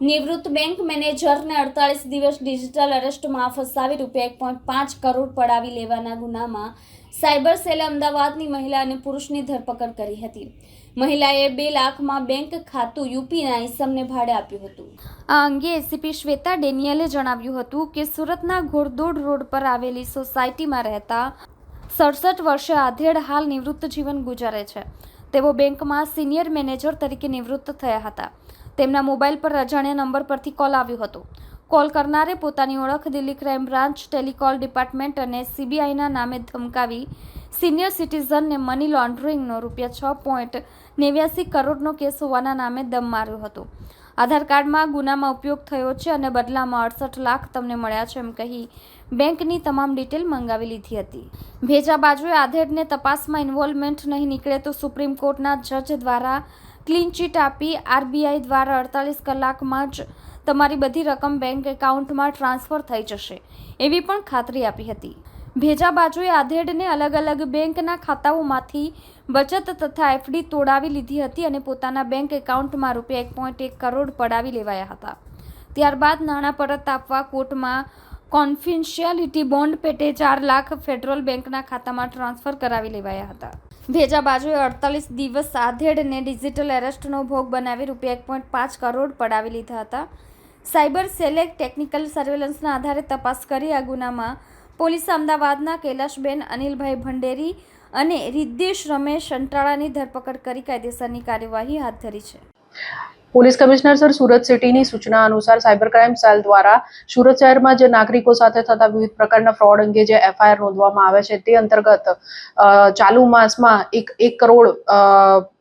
નિવૃત્ત બેંક મેનેજરને અડતાલીસ દિવસ ડિજિટલ અરેસ્ટમાં ફસાવી રૂપિયા એક પોઈન્ટ પાંચ કરોડ પડાવી લેવાના ગુનામાં સાયબર સેલે અમદાવાદની મહિલા અને પુરુષની ધરપકડ કરી હતી. મહિલાએ બે લાખમાં બેંક ખાતું યુપીના ઇસમને ભાડે આપ્યું હતું. આ અંગે એસીપી શ્વેતા ડેનિયલે જણાવ્યું હતું કે સુરતના ઘોડદોડ રોડ પર આવેલી સોસાયટીમાં રહેતા સડસઠ વર્ષે આધેડ હાલ નિવૃત્ત જીવન ગુજારે છે. તેઓ બેંકમાં સિનિયર મેનેજર તરીકે નિવૃત્ત થયા હતા. તેમના મોબાઈલ પર અજાણ્યા નંબર પરથી કોલ આવ્યો હતો. કોલ કરનારે પોતાની ઓળખ Delhi crime branch telecall department અને સીબીઆઈના નામે ધમકાવી સિનિયર સિટીઝનને મની લોન્ડરિંગનો રૂપિયા છ પોઈન્ટ નેવ્યાસી કરોડનો કેસ હોવાના નામે દમ માર્યો હતો. આધાર કાર્ડમાં ગુનામાં ઉપયોગ થયો છે અને બદલામાં અડસઠ લાખ તમને મળ્યા છે એમ કહી બેંકની તમામ ડિટેલ મંગાવી લીધી હતી. ભેજા બાજુએ આધેડને તપાસમાં ઇન્વોલ્વમેન્ટ નહીં નીકળે તો સુપ્રીમ કોર્ટના જજ દ્વારા ક્લીન ચીટ આપી આરબીઆઈ દ્વારા અડતાલીસ કલાકમાં જ તમારી બધી રકમ બેંક એકાઉન્ટમાં ટ્રાન્સફર થઈ જશે, એવી પણ ખાતરી આપી હતી. ભેજા બાજુએ આધેડને અલગ અલગ બેંકના ખાતાઓમાંથી બચત તથા એફડી તોડાવી લીધી હતી અને પોતાના બેંક એકાઉન્ટમાં રૂપિયા એક પોઈન્ટ એક કરોડ પડાવી લેવાયા હતા. ત્યારબાદ નાણાં પરત આપવા કોર્ટમાં કોન્ફિડન્શિયાલિટી બોન્ડ પેટે ચાર લાખ ફેડરલ બેંકના ખાતામાં ટ્રાન્સફર કરાવી લેવાયા હતા. ભેજા બાજુએ અડતાલીસ દિવસ આધેડને ડિજિટલ એરેસ્ટનો ભોગ બનાવી રૂપિયા એક પોઈન્ટ પાંચ કરોડ પડાવી લીધા હતા. સાયબર સેલે ટેકનિકલ સર્વેલન્સના આધારે તપાસ કરી આ ગુનામાં પોલીસે અમદાવાદના કૈલાશબેન અનિલભાઈ ભંડેરી અને રિદ્દેશ રમેશ અંટાળાની ધરપકડ કરી કાયદેસરની કાર્યવાહી હાથ ધરી છે. પોલીસ કમિશનર સર સુરત સિટીની સૂચના અનુસાર સાયબર ક્રાઇમ સેલ દ્વારા સુરત શહેરમાં જે નાગરિકો સાથે થતા વિવિધ પ્રકારના ફ્રોડ અંગે જે એફઆઈઆર નોંધવામાં આવે છે તે અંતર્ગત ચાલુ માસમાં એક એક કરોડ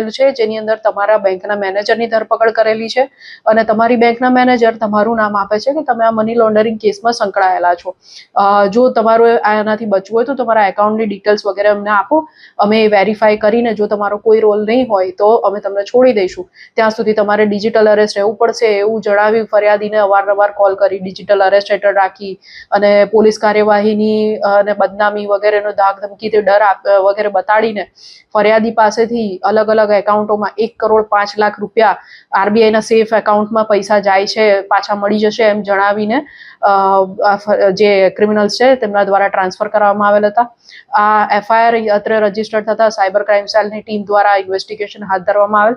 થયેલું છે, જેની અંદર તમારા બેંકના મેનેજરની ધરપકડ કરેલી છે અને તમારી બેંકના મેનેજર તમારું નામ આપે છે કે તમે આ મની લોન્ડરિંગ કેસમાં સંકળાયેલા છો. જો તમારો આનાથી બચવું હોય તો તમારા એકાઉન્ટની ડિટેલ્સ વગેરે અમને આપો. અમે વેરીફાઈ કરીને જો તમારો કોઈ રોલ નહીં હોય તો અમે તમને છોડી દઈશું. ત્યાં સુધી તમારે ડિજિટલ અરેસ્ટ રહેવું પડશે એવું જણાવી ફરિયાદીને અવારનવાર કોલ કરી ડિજિટલ અરેસ્ટ હેઠળ રાખી અને પોલીસ કાર્યવાહીની અને બદનામી વગેરેનો ધાક ધમકીથી ડર આપ- વગેરે બતાડીને ફરિયાદી પાસેથી અલગ અલગ એકાઉન્ટોમાં એક કરોડ પાંચ લાખ રૂપિયા આરબીઆઈના સેફ એકાઉન્ટમાં પૈસા જાય છે, પાછા મળી જશે એમ જણાવીને જે ક્રિમિનલ્સ છે તેમના દ્વારા ટ્રાન્સફર કરવામાં આવેલ હતા. આ એફઆઈઆર અત્રે રજિસ્ટર થતા સાયબર ક્રાઇમ સેલની ટીમ દ્વારા ઇન્વેસ્ટિગેશન હાથ ધરવામાં આવેલ.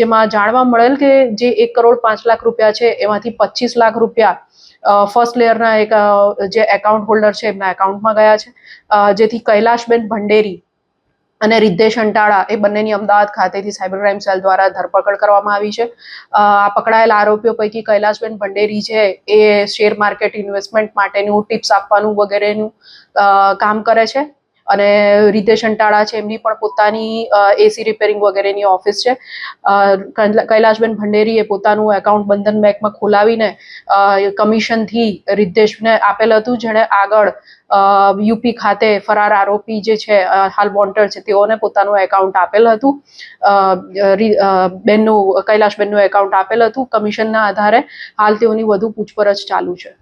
જેમાં જાણવા મળેલ કે જે એક કરોડ પાંચ લાખ રૂપિયા છે, એમાંથી પચીસ લાખ રૂપિયા ફર્સ્ટ લેયરના એક જે એકાઉન્ટ હોલ્ડર છે, એમના એકાઉન્ટમાં ગયા છે. જેથી કૈલાશબેન ભંડેરી અને રિદ્ધેશ અંટાળા એ બંનેની અમદાવાદ ખાતેથી સાયબર ક્રાઇમ સેલ દ્વારા ધરપકડ કરવામાં આવી છે. આ પકડાયેલા આરોપીઓ પૈકી કૈલાશબેન ભંડેરી છે, એ શેર માર્કેટ ઇન્વેસ્ટમેન્ટ માટેનું ટિપ્સ આપવાનું વગેરેનું કામ કરે છે. અને રીતેશ અંટાળા છે, એમની પણ પોતાની એસી રિપેરિંગ વગેરેની ઓફિસ છે. કૈલાશબેન ભંડેરીએ પોતાનું એકાઉન્ટ બંધન બેંકમાં ખોલાવીને કમિશનથી રીતેશને આપેલ હતું, જેણે આગળ યુપી ખાતે ફરાર આરોપી જે છે હાલ વોન્ટેડ છે, તેઓને પોતાનું એકાઉન્ટ આપેલ હતું. બેનનું, કૈલાશબેનનું એકાઉન્ટ આપેલ હતું. કમિશનના આધારે હાલ તેઓની વધુ પૂછપરછ ચાલુ છે.